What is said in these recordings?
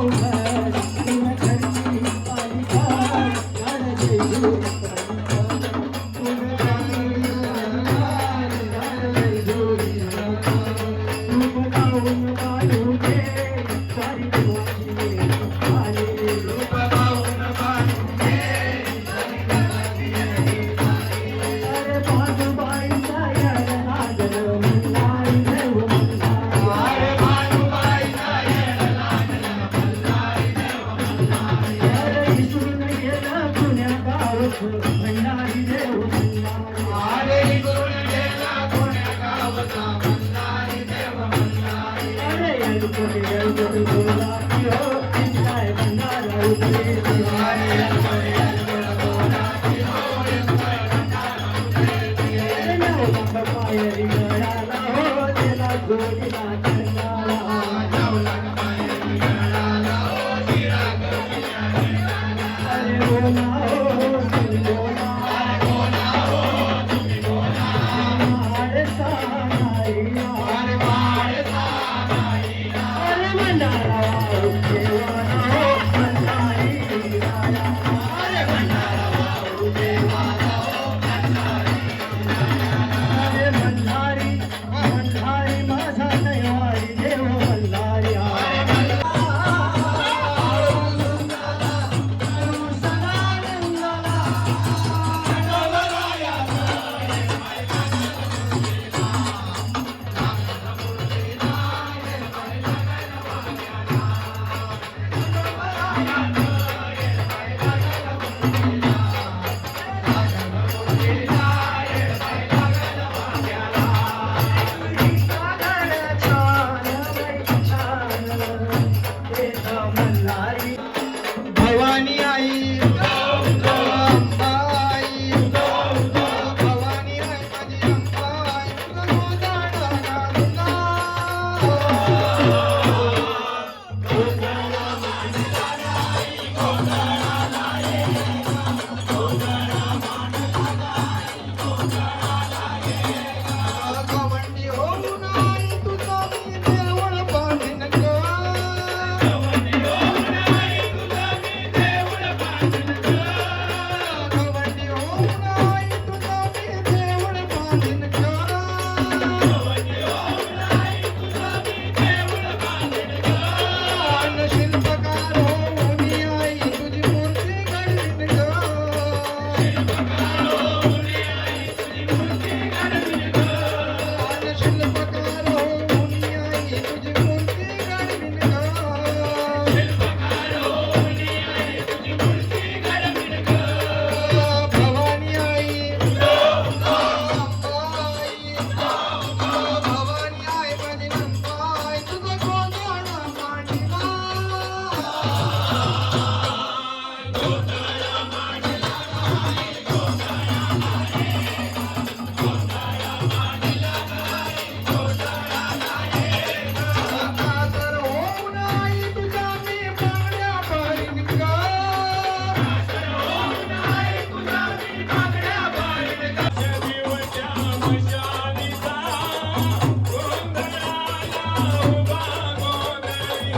over. Mm-hmm.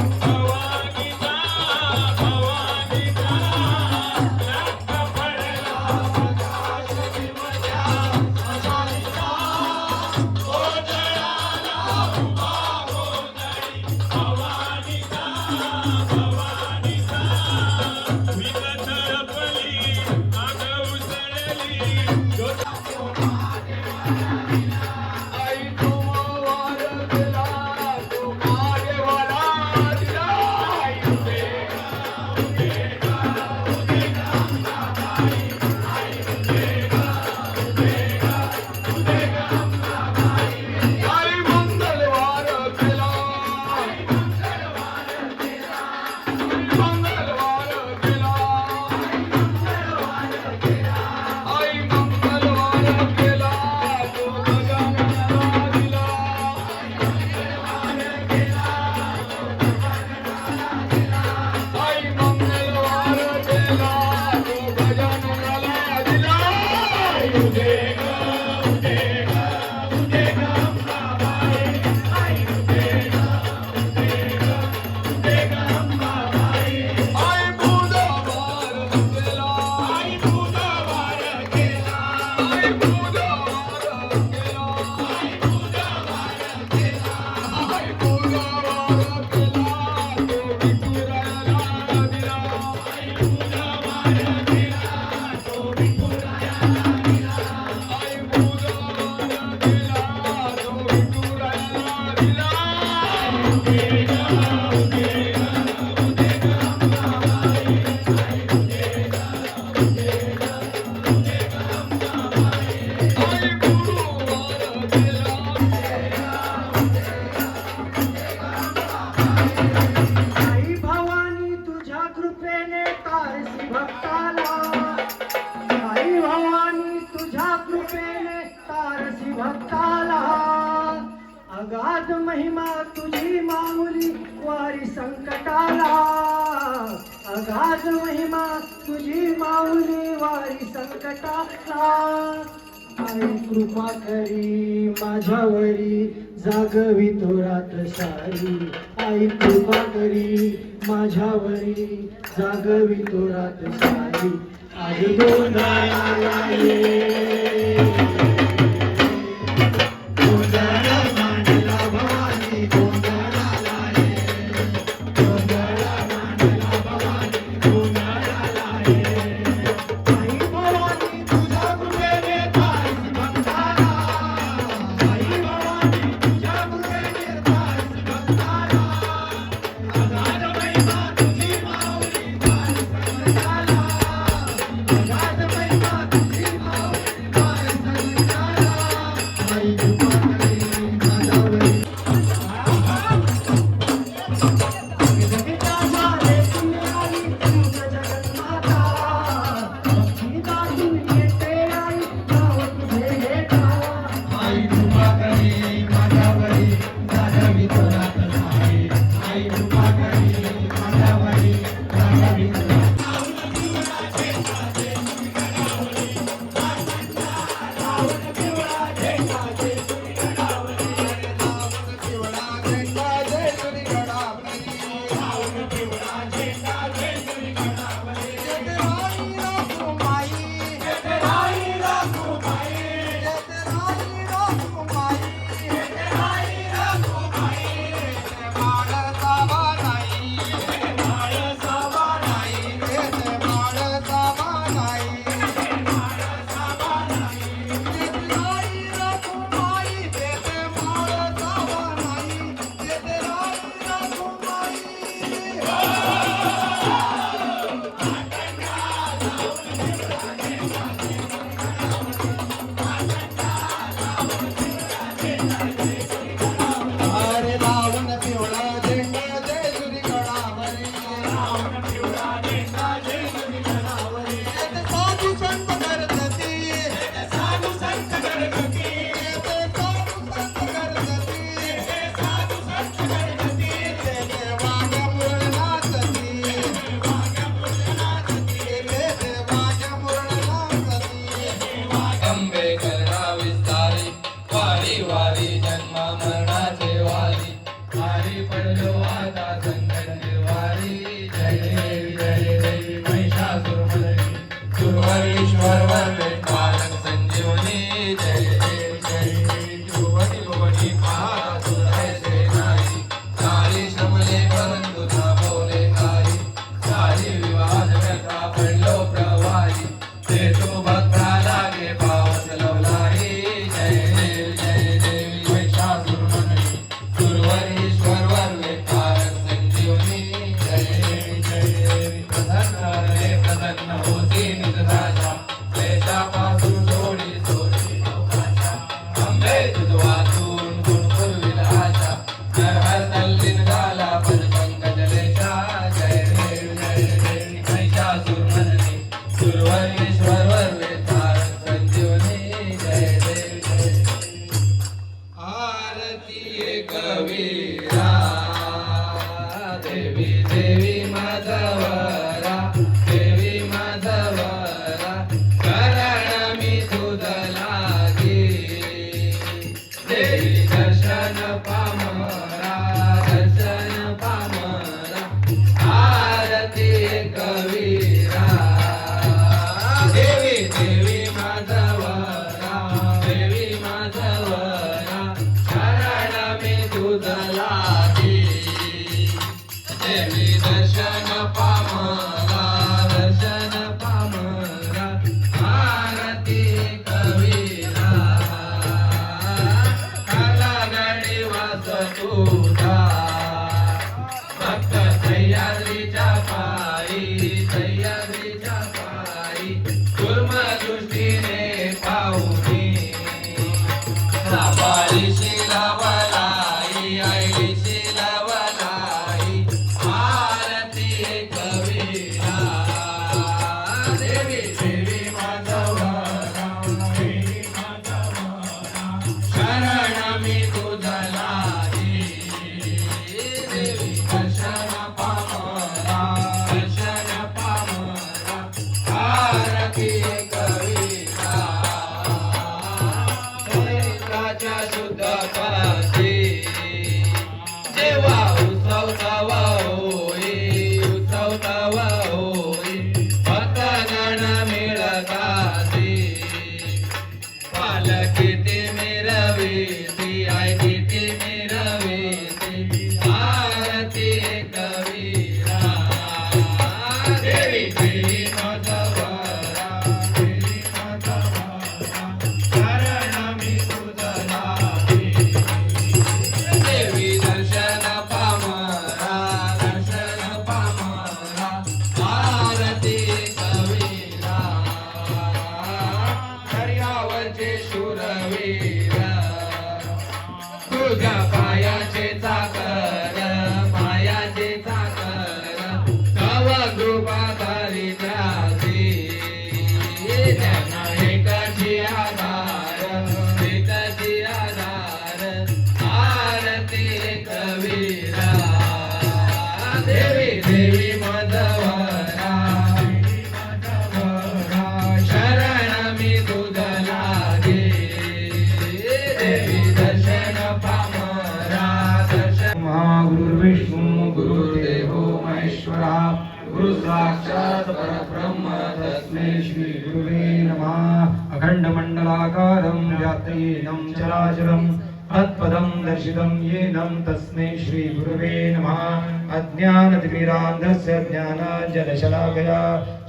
Thank you. सारथी भक्ताला अगाध महिमा तुझी मामुली वारी संकटाला. अगाध महिमा तुझी माऊली वारी संकटाला. आई कृपा करी माझ्यावरी जागवी तो रात सारी आई कृपा करी माझ्यावरी जागवी तो रात सारी आई दोन Yeah. चराचरम् चराचरं तत्पदं दर्शितं येनं तस्मै श्रीगुरुवे नमः। अज्ञानतिमिरान्धस्य ज्ञानाञ्जनशलाकया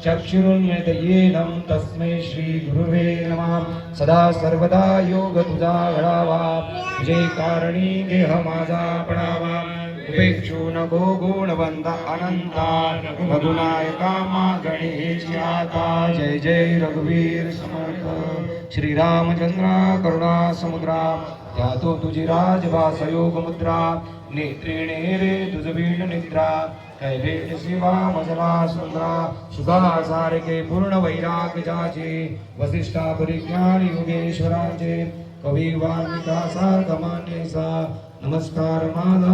चक्षुरुन्यत येनं तस्मै श्रीगुरुवे नमः। सदा सर्वदा योग तुझा घडावा तुझे कारणी देह उपेक्षू नको गुणवंत अनंता रघुनायका मा गणेश आता जय जय रघुवीर समर्थ। श्रीरामचंद्रा करुणा समुद्रा। ध्यातो तुझी राजभास योग मुद्रा। नेत्रिणे रे तुजवीण निद्रा। कैवेट शिवा मजला सुंदरा। सुधा सारखे पूर्ण वैराग्य जाचे वसिष्ठा परिज्ञान योगेश्वराचे। नमस्कार मादा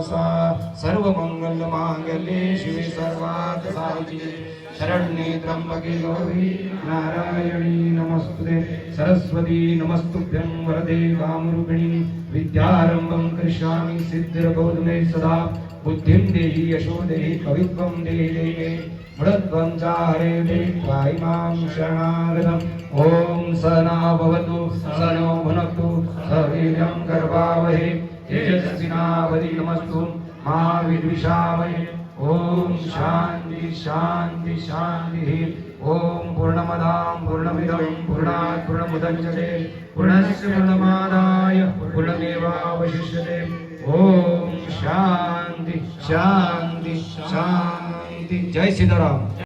सा सर्वमङ्गलमाङ्गले श्री सर्वात् शरण्ये त्र्यम्बके गौरी नारायणी नमस्तु सरस्वती नमस्तुभ्यं वरदे वाणी विद्यारम्भं करिष्यामि सिद्धिबौधे सदा। बुद्धिं देहि यशो देहि कवित्वं देहि। देवे मृत्वं चारे देवाय मां शरणागतम्। ॐ स न भवतु स नो भुनक्तु स वीर्यं गर्भावहे तेजस्विनावधीनमस्तु मा विद्विषावहे। ॐ शान्ति शान्ति शान्तिः। ॐ पूर्णमदां पूर्णमिदं पूर्णात् पूर्णमुदञ्चते पूर्णस्य पूर्णमादाय पूर्णमेवावशिष्यते। ॐ शान्ति शान्ति शान्ति जय सीताराम।